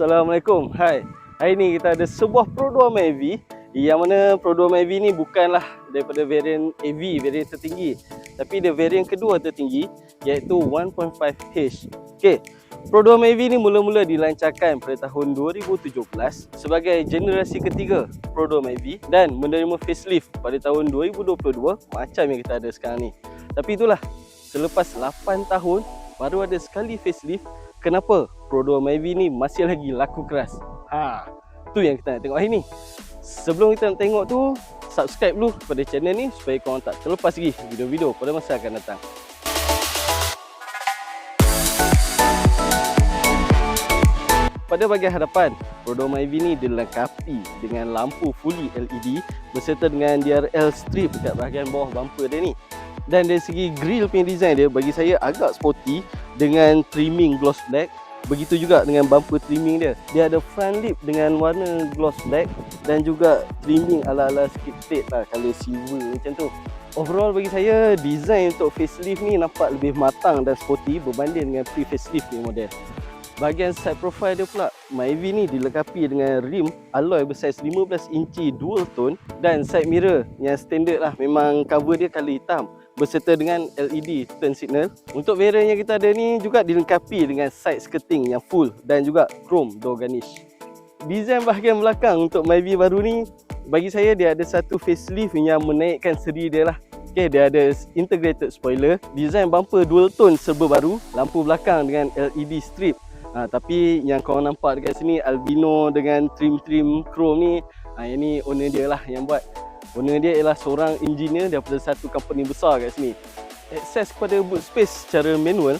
Assalamualaikum. Hai. Hari ni kita ada sebuah Pro 2 AV yang mana Pro 2 AV ni bukanlah daripada variant AV, variant tertinggi. Tapi dia variant kedua tertinggi iaitu 1.5H. Okey. Pro 2 AV ni mula-mula dilancarkan pada tahun 2017 sebagai generasi ketiga Pro 2 AV dan menerima facelift pada tahun 2022 macam yang kita ada sekarang ni. Tapi itulah, selepas 8 tahun baru ada sekali facelift kenapa Pro 2 Mavic ni masih lagi laku keras. Ha, tu yang kita nak tengok hari ni. Sebelum kita nak tengok tu, subscribe dulu pada channel ni supaya korang tak terlepas lagi video-video pada masa akan datang. Pada bahagian hadapan, Pro 2 Mavic ni dilengkapi dengan lampu fully LED berserta dengan DRL strip dekat bahagian bawah bumper dia ni. Dan dari segi grill punya design dia bagi saya agak sporty dengan trimming gloss black. Begitu juga dengan bumper trimming dia. Dia ada front lip dengan warna gloss black Dan juga trimming ala-ala skip fade lah Color silver macam tu. Overall bagi saya design untuk facelift ni nampak lebih matang dan sporty berbanding dengan pre-facelift ni model. Bahagian side profile dia pula Myvi ni dilengkapi dengan rim alloy bersaiz 15 inci dual tone Dan side mirror yang standard lah. Memang cover dia color hitam berserta dengan LED turn signal. Untuk variant yang kita ada ni juga dilengkapi dengan side skirting yang full dan juga chrome door garnish. Design bahagian belakang untuk Myvi baru ni bagi saya dia ada satu facelift yang menaikkan seri dia lah. Okay, dia ada integrated spoiler, design bumper dual tone serba baru, lampu belakang dengan LED strip. Ha, tapi yang kau nampak dekat sini albino dengan trim-trim chrome ni, ha, yang ni owner dia lah yang buat. Owner dia ialah seorang engineer daripada satu company besar kat sini. Akses kepada boot space secara manual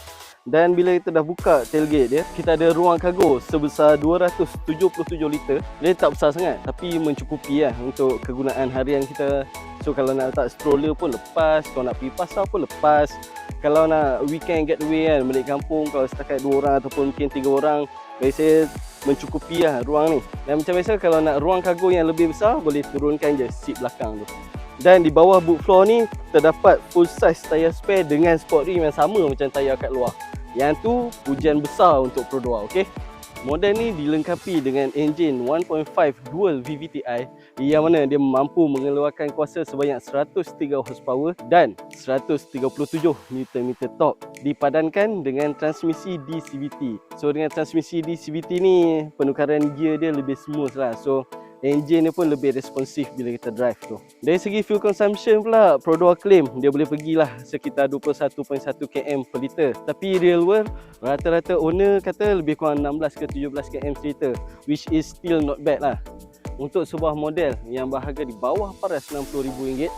dan bila kita dah buka tailgate dia, kita ada ruang kargo sebesar 277 liter. Dia tak besar sangat tapi mencukupi lah untuk kegunaan harian kita. So kalau nak letak stroller pun lepas, kalau nak pergi pasar pun lepas. Kalau nak weekend getaway kan, balik kampung kalau setakat dua orang ataupun mungkin tiga orang, bagi saya mencukupi lah ruang ni. Dan macam biasa kalau nak ruang kargo yang lebih besar boleh turunkan je seat belakang tu. Dan di bawah boot floor ni terdapat full size tayar spare dengan sport rim yang sama macam tayar kat luar. Yang tu pujian besar untuk Pro 2 okey Model ni dilengkapi dengan enjin 1.5 dual VVTi yang mana dia mampu mengeluarkan kuasa sebanyak 103 horsepower dan 137 Nm torque dipadankan dengan transmisi DCVT. So dengan transmisi DCVT ni penukaran gear dia lebih smooth lah. So engine dia pun lebih responsif bila kita drive tu. Dari segi fuel consumption pula, Pro 2 claim dia boleh pergilah sekitar 21.1 km per liter. Tapi real world, rata-rata owner kata lebih kurang 16 ke 17 km per liter. Which is still not bad lah. Untuk sebuah model yang berharga di bawah paras RM60,000,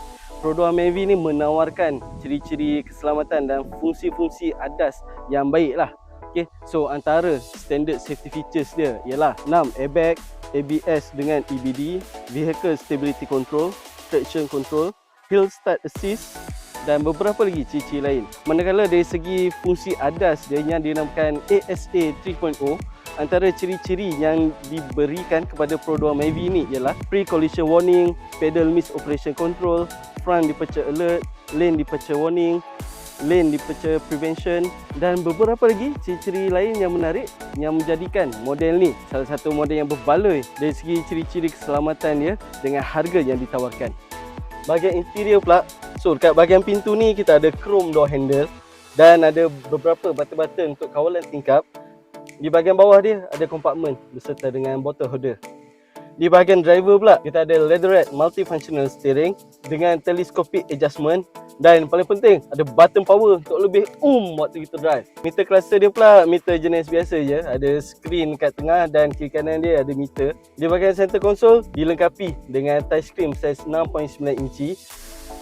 Pro 2 Mavic ni menawarkan ciri-ciri keselamatan dan fungsi-fungsi adas yang baik lah. Okay, so antara standard safety features dia ialah 6 airbag, ABS dengan EBD, Vehicle Stability Control, Traction Control, Hill Start Assist dan beberapa lagi ciri-ciri lain. Manakala dari segi fungsi ADAS dia yang dinamakan ASA 3.0, antara ciri-ciri yang diberikan kepada Pro 2 Mavic ini ialah Pre-Collision Warning, Pedal Miss Operation Control, Front Departure Alert, Lane Departure Warning, lane departure prevention dan beberapa lagi ciri-ciri lain yang menarik yang menjadikan model ni salah satu model yang berbaloi dari segi ciri-ciri keselamatan dia dengan harga yang ditawarkan. Bahagian interior pula, so dekat bahagian pintu ni kita ada chrome door handle dan ada beberapa button-button untuk kawalan tingkap. Di bahagian bawah dia ada kompartmen beserta dengan bottle holder. Di bahagian driver pula, kita ada leatherette multifunctional steering dengan telescopic adjustment dan paling penting ada button power untuk lebih um waktu kita drive. Meter cluster dia pula meter jenis biasa je, ada screen kat tengah dan kiri kanan dia ada meter. Di bahagian center console dilengkapi dengan touchscreen saiz 6.9 inci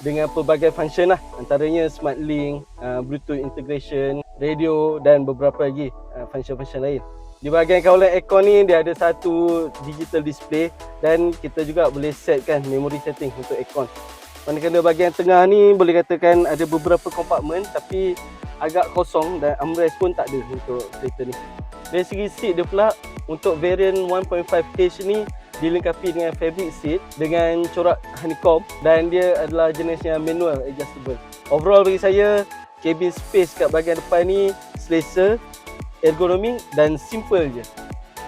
dengan pelbagai function lah antaranya smart link, uh, bluetooth integration, radio dan beberapa lagi uh, function-function lain. Di bahagian kawalan aircon ni dia ada satu digital display dan kita juga boleh setkan memory setting untuk aircon. Manakala bahagian tengah ni boleh katakan ada beberapa kompartmen tapi agak kosong dan armrest pun tak ada untuk kereta ni. Dari segi seat dia pula untuk variant 1.5H ni dilengkapi dengan fabric seat dengan corak honeycomb dan dia adalah jenis yang manual adjustable. Overall bagi saya cabin space kat bahagian depan ni selesa ergonomi dan simple je.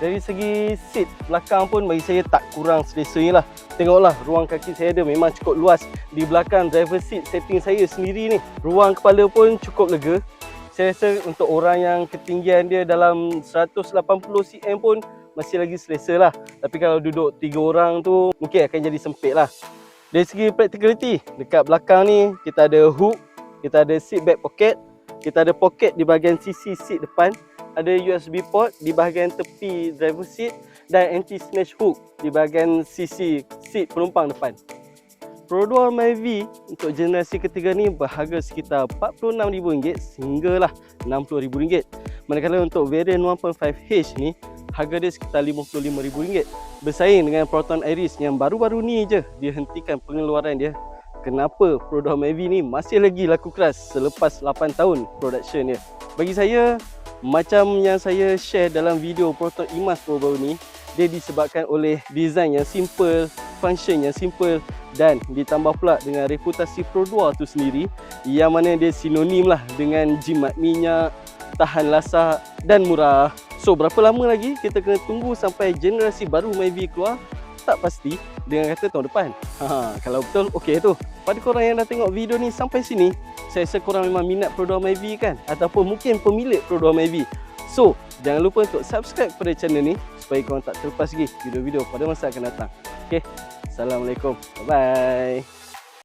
Dari segi seat belakang pun bagi saya tak kurang selesanya lah. Tengoklah ruang kaki saya ada memang cukup luas. Di belakang driver seat setting saya sendiri ni. Ruang kepala pun cukup lega. Saya rasa untuk orang yang ketinggian dia dalam 180 cm pun masih lagi selesa lah. Tapi kalau duduk tiga orang tu mungkin akan jadi sempit lah. Dari segi practicality, dekat belakang ni kita ada hook, kita ada seat back pocket, kita ada pocket di bahagian sisi seat depan ada USB port di bahagian tepi driver seat dan anti-snatch hook di bahagian sisi seat penumpang depan. Pro Dual Myvi untuk generasi ketiga ni berharga sekitar RM46,000 sehinggalah RM60,000. Manakala untuk varian 1.5H ni harga dia sekitar RM55,000. Bersaing dengan Proton Iris yang baru-baru ni je dihentikan pengeluaran dia. Kenapa Pro Dual Myvi ni masih lagi laku keras selepas 8 tahun production dia? Bagi saya, macam yang saya share dalam video Proton Imas baru-baru ni dia disebabkan oleh design yang simple, function yang simple dan ditambah pula dengan reputasi Pro 2 tu sendiri yang mana dia sinonim lah dengan jimat minyak, tahan lasak dan murah. So berapa lama lagi kita kena tunggu sampai generasi baru Myvi keluar? Tak pasti dengan kata tahun depan. Ha, kalau betul okey tu. Pada korang yang dah tengok video ni sampai sini, saya rasa korang memang minat Pro 2 Myvi kan ataupun mungkin pemilik Pro 2 Myvi. So, jangan lupa untuk subscribe pada channel ni supaya korang tak terlepas lagi video-video pada masa akan datang. Okay, Assalamualaikum. Bye-bye.